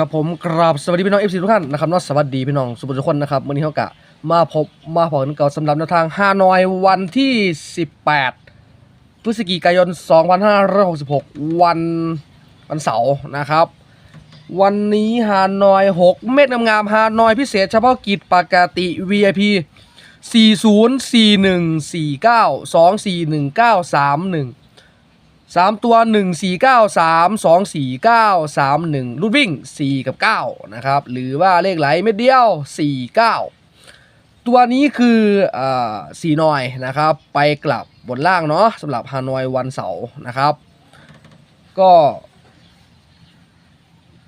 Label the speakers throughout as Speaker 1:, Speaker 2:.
Speaker 1: ครับผมกราบสวัสดีพี่น้องเอฟซีทุกท่านนะครับนาะสวัสดีพี่น้องสุภาพทุกคนนะครับวันนี้เขากะมาพบมาพบกันเก่าสำหรับแนวทางฮานอยวันที่ 18 พฤศจิกายน 2566 วันวันเสาร์นะครับ วันนี้ฮานอย 6 เม็ดงามๆฮานอยพิเศษเฉพาะกิจปกติ VIP 404149241931 สามตัวหนึ่งสี่เก้าสามสองสี่เก้าสามหนึ่งรูดวิ่งสี่กับเก้านะครับ หรือว่าเลขไหลเม็ดเดียวสี่เก้าตัวนี้คืออ่าสี่นอยนะครับ ไปกลับบนล่างเนาะสำหรับฮานอยวันเสาร์นะครับ ก็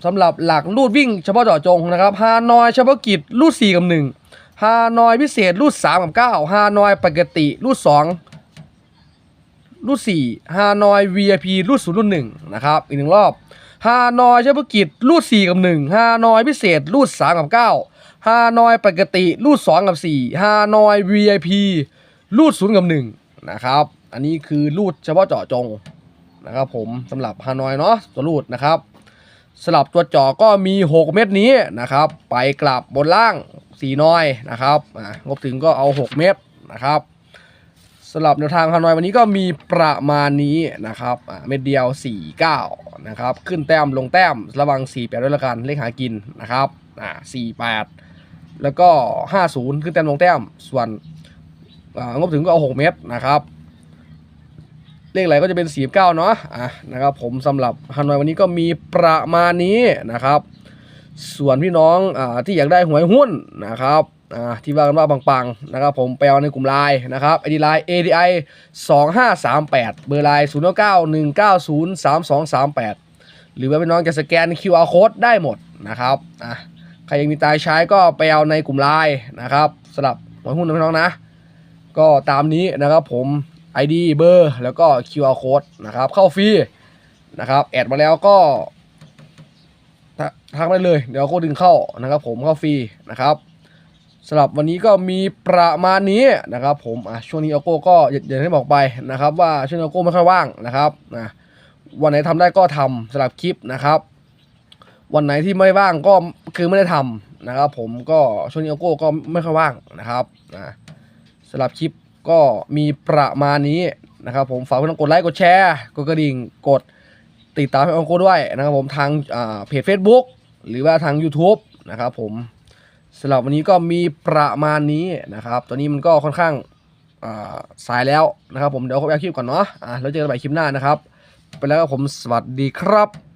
Speaker 1: สำหรับหลักรูดวิ่งเฉพาะเจาะจงนะครับฮานอยเฉพาะกิจรูดสี่กับหนึ่งฮานอยพิเศษรูดสามกับเก้าฮานอยปกติรูดสอง รุ่น4ฮานอย VIP รุ่น0รุ่น1นะครับอีกหนึ่งรอบฮานอยเฉพาะกิจรุ่น4กับ1ฮานอยพิเศษรุ่น3กับ9ฮานอยปกติรุ่น2กับ4ฮานอย VIP รุ่น0กับ1นะครับอันนี้คือรุ่นเฉพาะเจาะจงนะครับผมสำหรับฮานอยเนาะตัวรุ่นนะครับสลับตัวเจาะก็มี 6 เม็ดนี้นะครับ ไปกลับบนล่าง 4 น้อยนะครับอ่างบถึงก็เอา 6 เม็ดนะครับ สำหรับแนวทางฮานอยวันนี้ก็มีประมาณนี้นะครับอ่าเม็ดเดียว 49 นะครับ ขึ้นแต้มลงแต้มระวัง 48 ด้วยละกันเลขหากินนะครับอ่า48 แล้วก็ 50 ขึ้นแต้มลงแต้ม ส่วนอ่างบถึงก็เอา 6 เม็ดนะครับ เลขอะไรก็จะเป็น 49 เนาะอะนะครับผมสำหรับฮานอยวันนี้ก็มีประมาณนี้นะครับ ส่วนพี่น้องอาที่อยากได้หวยหุ้นนะครับ อ่าที่ว่ากันว่าปังๆนะครับผมไปเอาในกลุ่มไลน์นะครับไอดีไลน์ ADI 2538 เบอร์ไลน์0 9 1 9 0 3 2 3 8 หรือว่าพี่น้องจะสแกน QR code ได้หมดนะครับอะใครยังมีตายใช้ก็ไปเอาในกลุ่มไลน์นะครับสำหรับหวยหุ้นนะพี่น้องนะ ก็ตามนี้นะครับผม ID เบอร์แล้วก็ QR code นะครับเข้าฟรีนะครับแอดมาแล้วก็ทักได้เลย เดี๋ยวโคดึงเข้านะครับผมเข้าฟรีนะครับ สำหรับวันนี้ก็มีประมาณนี้นะครับ ผมอะช่วงนี้โอโก้ก็อย่างที่บอกไปนะครับ ว่าช่วงนี้โอโก้ไม่ค่อยว่างนะครับนะวันไหนทำได้ก็ทำสำหรับคลิปนะครับ วันไหนที่ไม่ว่างก็คือไม่ได้ทำนะครับ ผมก็ช่วงนี้โอโก้ก็ไม่ค่อยว่างนะครับนะสำหรับคลิปก็มีประมาณนี้นะครับ ผมฝากเพื่อนกดไลค์กดแชร์กดกระดิ่งกดติดตามให้อโกด้วยนะครับ ผมทางอ่าเพจ Facebook หรือว่าทาง YouTube นะครับผม สำหรับวันนี้ก็มีประมาณนี้นะครับ ตอนนี้มันก็ค่อนข้างสายแล้วนะครับผมเดี๋ยวขอไปเอาคลิปก่อนเนาะอ่าแล้วเจอกันใหม่คลิปหน้านะครับ ไปแล้วผมสวัสดีครับ